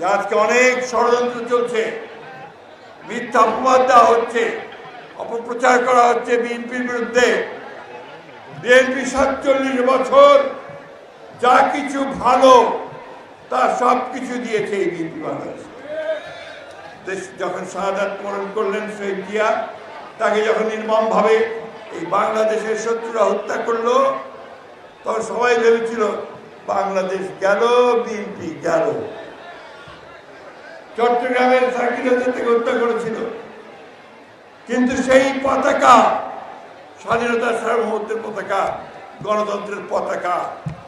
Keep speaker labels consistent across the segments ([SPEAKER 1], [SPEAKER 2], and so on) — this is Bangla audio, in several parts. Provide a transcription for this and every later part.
[SPEAKER 1] যে আজকে অনেক ষড়যন্ত্র চলছে, মিথ্যা অপবাদ দেওয়া হচ্ছে, অপপ্রচার করা হচ্ছে বিএনপির বিরুদ্ধে। বিএনপি সাতচল্লিশ বছর যা কিছু ভালো, তা সব কিছু দিয়েছে এই বিএনপি বাংলাদেশ। দেশ যখন শাহাদাত বরণ করলেন শহীদ জিয়া, তাকে যখন নির্মমভাবে এই বাংলাদেশের শত্রুরা হত্যা করল, তখন সবাই ভেবেছিল, বাংলাদেশ গেল, বিএনপি গেল। চট্টগ্রামের সার্কিট থেকে হত্যা করেছিল। কিন্তু সেই পতাকা, স্বাধীনতার সার্বভৌমত্বের পতাকা, গণতন্ত্রের পতাকা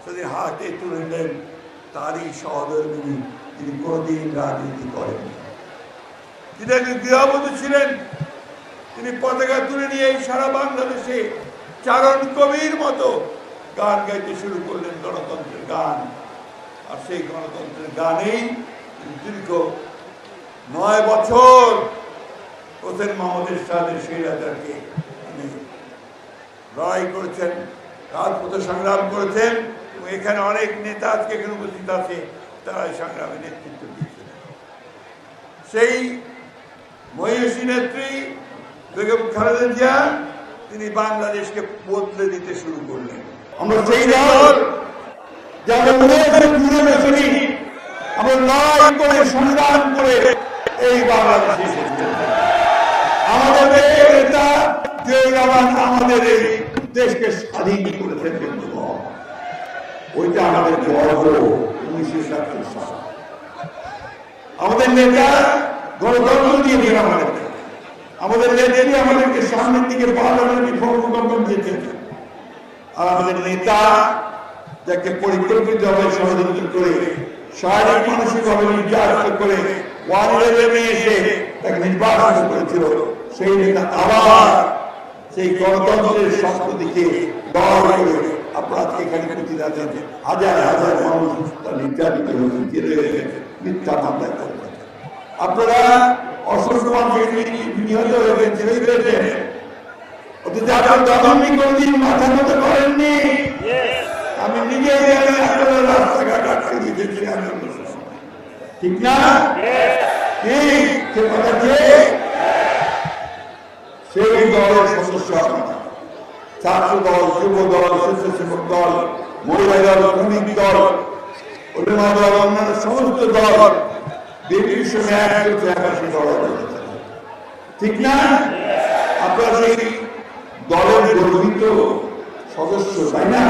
[SPEAKER 1] সেদিন হাতে তুলে নিলেন তারই সহধর্মিনী তিনি কোনোদিন রাজনীতি করেন তিনি একজন গৃহবধূ ছিলেন। তিনি পতাকা তুলে নিয়ে সারা বাংলাদেশে চারণ কবির মতো গান গাইতে শুরু করলেন গণতন্ত্রের গান। আর সেই গণতন্ত্রের গানেই দীর্ঘ নয় বছর হোসেন মোহাম্মদের সাথে সেই রাজাকে তিনি লড়াই করেছেন রাজপথে সংগ্রাম করেছেন এখানে অনেক নেতা আজকে এখানে উপস্থিত আছে তারা এই সংগ্রামে নেতৃত্ব দিয়েছিলেন সেই মহিষী নেত্রী বেগম খালেদা জিয়া তিনি বাংলাদেশকে বদলে দিতে শুরু করলেন।
[SPEAKER 2] আমরা সেই দল যারা আমরা লড়াই করে সংগ্রাম করে এই বাংলাদেশে আমাদের আমাদের এই দেশকে স্বাধীন করেছেন। ওইটা আমাদের গর্ব উনিশশো সাতচল্লিশ সাল। আমাদের নেতা গণতন্ত্র দিয়েছেন আমাদেরকে আমাদের নেত্রী আমাদেরকে সামনের দিকে পার্লামেন্টে দিয়েছেন। আর আমাদের নেতা যাকে পরিকল্পিতভাবে ষড়যন্ত্র করে, শারীরিক মানসিকভাবে নির্যাতন করে ইলেভেনে এসে তাকে নির্বাচন করেছিল। সেই নেতা আবার সেই গণতন্ত্রের দিকে দল করে আপনারা এখানে উপস্থিত আছেন। হাজার হাজার মানুষ তার নির্যাতিত হয়েছে মিথ্যা মামলায় আপনারা অসংখ্য মানুষ নিহত হয়েছেন জেলে হয়েছেন করেননি, আমি নিজে রাস্তাঘাট আটকে সময়। ঠিক না? ঠিক। সে কথা ঠিক সেই দলের সদস্য আপনারা। ছাত্র দল যুব দল স্বেচ্ছাসেবক দল মহিলা দল শ্রমিক দল দল অন্যান্য সমস্ত দল বিভিন্ন সময় এক হচ্ছে একাশি দল ঠিক না? আপনারা সেই দলের গর্বিত সদস্য তাই না?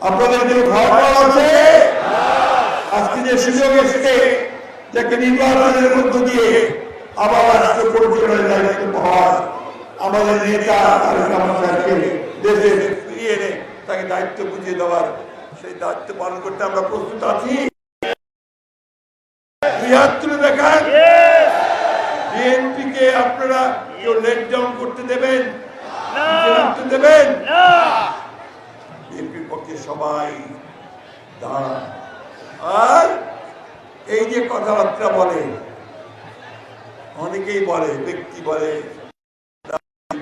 [SPEAKER 2] আপনাদের যে ভয় আছে? আজকে যে সুযোগ এসেছে যাকে নির্বাচনের মধ্য দিয়ে আবার রাষ্ট্র পরিচালনার দায়িত্ব পাওয়া আমাদের নেতা তারেক দেশের
[SPEAKER 1] ফিরিয়ে এনে তাকে দায়িত্ব বুঝিয়ে দেওয়ার সেই দায়িত্ব পালন করতে আমরা প্রস্তুত আছি। হাত দেখান। বিএনপি আপনারা কেউ লেট ডাউন করতে দেবেন? দেবেন? বিএনপির পক্ষে সবাই দাঁড়ান। আর এই যে কথাবার্তা বলে, অনেকেই বলে, ব্যক্তি বলে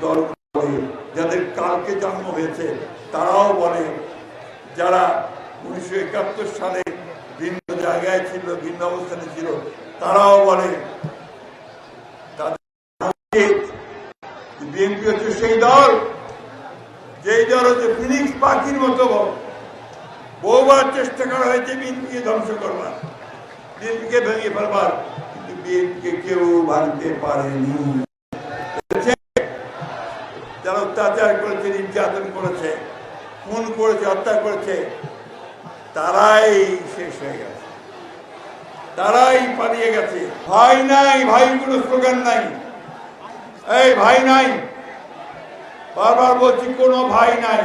[SPEAKER 1] বলে, যাদের কালকে জন্ম হয়েছে, তারাও বলে, যারা উনিশশো একাত্তর সালে ভিন্ন জায়গায় ছিল, ভিন্ন অবস্থানে ছিল, তারাও বলে বিএনপি হচ্ছে সেই দল, যেই দল হচ্ছে ফিনিক্স পাখির মতো। বহুবার চেষ্টা করা হয়েছে বিএনপিকে ধ্বংস করবার। বিএনপিকে ভেঙে ফেলবার, কিন্তু বিএনপিকে কেউ ভাঙতে পারেনি। যারা অত্যাচার করেছে, নির্যাতন করেছে, খুন করেছে, হত্যা করেছে, তারাই শেষ হয়ে গেছে। তারাই পালিয়ে গেছে। ভাই নাই ভাই কোনো স্লোগান নাই। এই ভাই নাই। বারবার বলছি, কোনো ভাই নাই।